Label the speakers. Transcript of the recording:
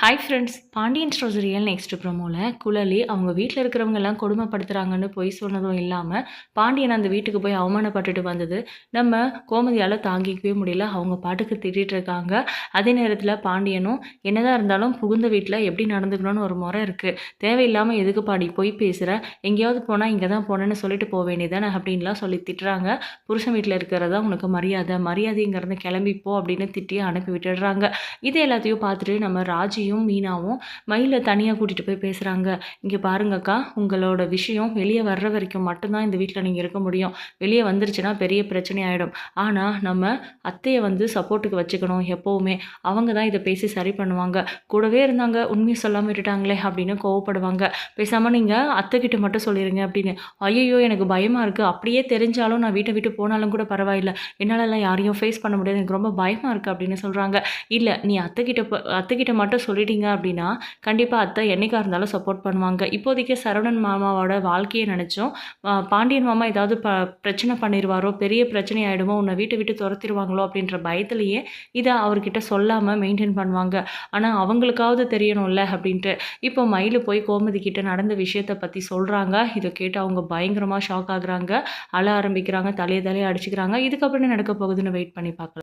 Speaker 1: Hi friends Pandian stores real next ப்ரோமோவில் Kuzhali அவங்க வீட்டில் இருக்கிறவங்க எல்லாம் கொடுமைப்படுத்துகிறாங்கன்னு பொய் சொன்னதும் இல்லாமல் பாண்டியன் அந்த வீட்டுக்கு போய் அவமானப்பட்டுட்டு வந்தது. நம்ம கோமதியால் தாங்கிக்கவே முடியல. அவங்க பாட்டுக்கு திட்டிகிட்டு இருக்காங்க. அதே நேரத்தில் பாண்டியனும் என்னதான் இருந்தாலும் புகுந்த வீட்டில் எப்படி நடந்துக்கணும்னு ஒரு முறை இருக்குது தேவையில்லாமல் எதுக்கு பாடி போய் பேசுகிற எங்கேயாவது போனால் இங்கே தான் போனேன்னு சொல்லிட்டு போக வேண்டியதானே அப்படின்லாம் சொல்லி திட்டுறாங்க. புருஷன் வீட்டில் இருக்கிறதா உனக்கு மரியாதை? மரியாதைங்கிறத கிளம்பிப்போ அப்படின்னு திட்டி அனுப்பி விட்டுடுறாங்க. இது எல்லாத்தையும் பார்த்துட்டு நம்ம ராஜி ராஜியும் மீனாவும் மயிலை தனியாக கூட்டிகிட்டு போய் பேசுகிறாங்க இங்கே பாருங்கக்கா உங்களோட விஷயம் வெளியே வர்ற வரைக்கும் மட்டும்தான் இந்த வீட்டில் நீங்கள் இருக்க முடியும். வெளியே வந்துருச்சுன்னா பெரிய பிரச்சனை ஆகிடும் ஆனால் நம்ம அத்தையை வந்து சப்போர்ட்டுக்கு வச்சுக்கணும் எப்போவுமே. அவங்க தான் இதை பேசி சரி பண்ணுவாங்க. கூடவே இருந்தாங்க உண்மையை சொல்லாமல் விட்டுட்டாங்களே அப்படின்னு கோவப்படுவாங்க. பேசாமல் நீங்கள் அத்தைக்கிட்ட மட்டும் சொல்லிடுங்க அப்படின்னு. ஐயோ எனக்கு பயமாக இருக்குது அப்படியே தெரிஞ்சாலும் நான் வீட்டை விட்டு போனாலும் கூட பரவாயில்ல. என்னாலலாம் யாரையும் ஃபேஸ் பண்ண முடியாது. எனக்கு ரொம்ப பயமாக இருக்குது அப்படின்னு சொல்கிறாங்க இல்லை நீ அத்தைக்கிட்ட அத்தைக்கிட்ட மட்டும் சொல்லிட்டீங்க அப்படின்னா கண்டிப்பாக அத்தை என்றைக்காக இருந்தாலும் சப்போர்ட் பண்ணுவாங்க. இப்போதைக்கு சரவணன் மாமாவோட வாழ்க்கையை நினச்சோம். பாண்டியன் மாமா ஏதாவது ப பிரச்சனை பண்ணிடுவாரோ பெரிய பிரச்சனை ஆகிடுமோ உன்னை வீட்டை விட்டு துரத்திடுவாங்களோ அப்படின்ற பயத்துலேயே இதை அவர்கிட்ட சொல்லாமல் மெயின்டைன் பண்ணுவாங்க. ஆனால் அவங்களுக்காவது தெரியணும்ல அப்படின்ட்டு இப்போ மயில் போய் கோமதி கிட்ட நடந்த விஷயத்தை பற்றி சொல்கிறாங்க இதை கேட்டு அவங்க பயங்கரமாக ஷாக் ஆகுறாங்க. அழ ஆரம்பிக்கிறாங்க தலையை தலையை அடிச்சுக்கிறாங்க. இதுக்கப்புறம் நடக்க போகுதுன்னு வெயிட் பண்ணி பார்க்கலாம்.